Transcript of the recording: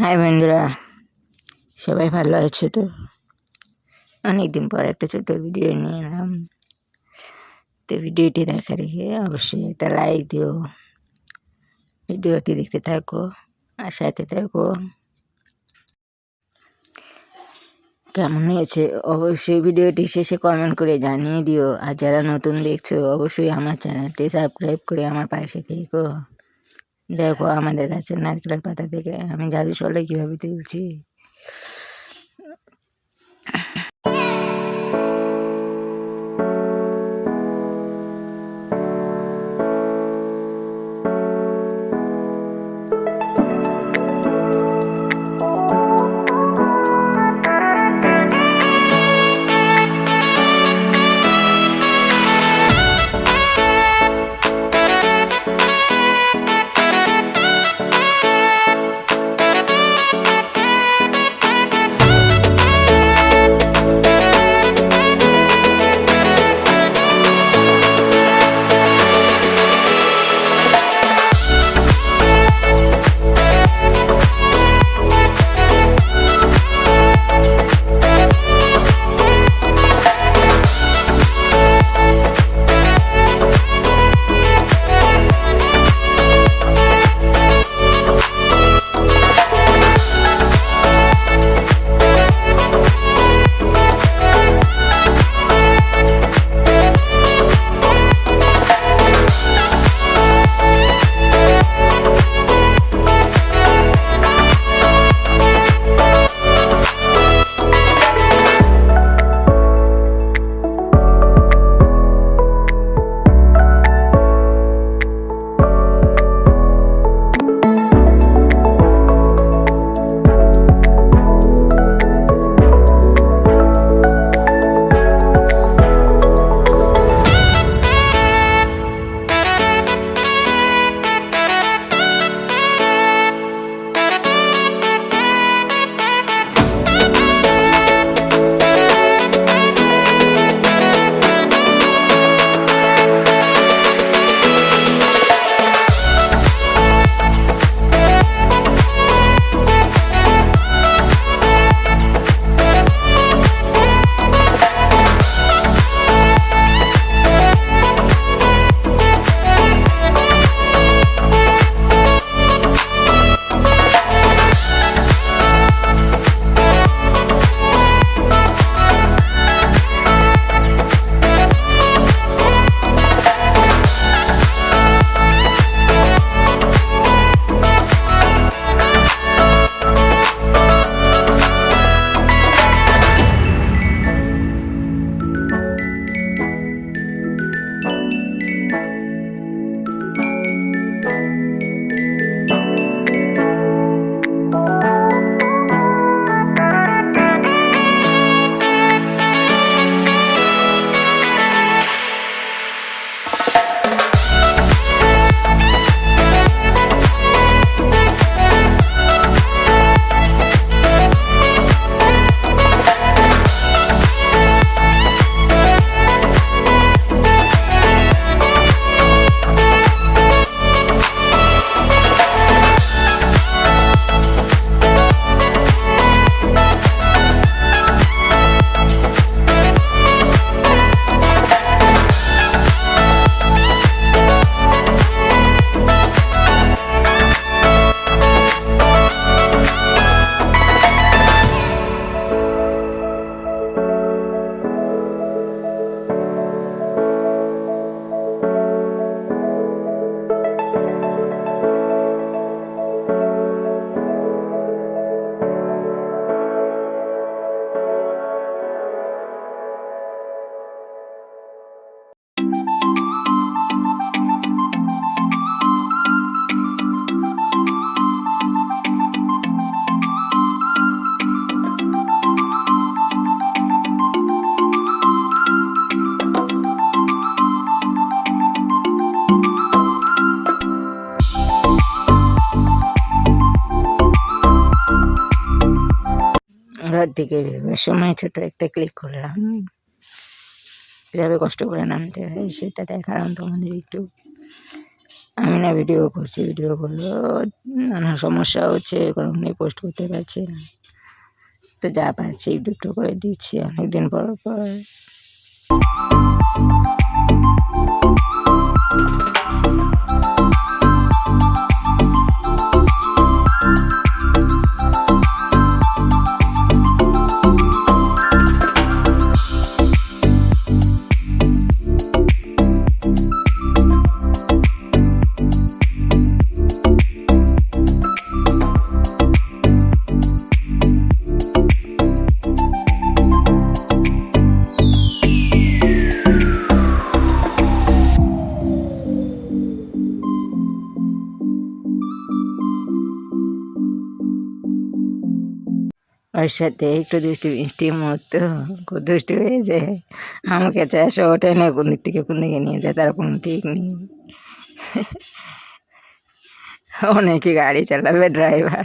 High বন্ধুরা, সবাই ভালো আছে তো? অনেক দিন পর একটা ছোট ভিডিও নিয়ে এলাম। তো ভিডিওটি দেখা রেখে অবশ্যই একটা লাইক দিও। ভিডিওটি দেখতে থাকো আর সাথে থাকো। কেমন হয়েছে? অবশ্যই ভিডিওটি শেষে কমেন্ট করে জানিয়ে দিও। আর যারা নতুন দেখছ, অবশ্যই আমার চ্যানেলটি সাবস্ক্রাইব করে আমার পাশে থেকো। দেখো আমাদের গাছের নারকেলের পাতা থেকে আমি ঝাড়ু সলে কীভাবে তুলছি? ঘর থেকে বেরোবার সময় ছোট একটা ক্লিক করলাম। কীভাবে কষ্ট করে নামতে হয় সেটা দেখালাম তোমাদের একটু। আমি না ভিডিও করছি ভিডিও করলেও নানা সমস্যা হচ্ছে কারণে পোস্ট করতে পারছি না। তো যা পাচ্ছি একটু একটু করে দিচ্ছি অনেকদিন পর পর। ওর সাথে একটু দুষ্টি মিষ্টি মতো খুব দুষ্টু হয়েছে আমাকে চারশো ওঠে না কোন দিক থেকে কোন দিকে নিয়ে যায়, তার কোনো ঠিক নেই। ও গাড়ি চালাবে, ড্রাইভার।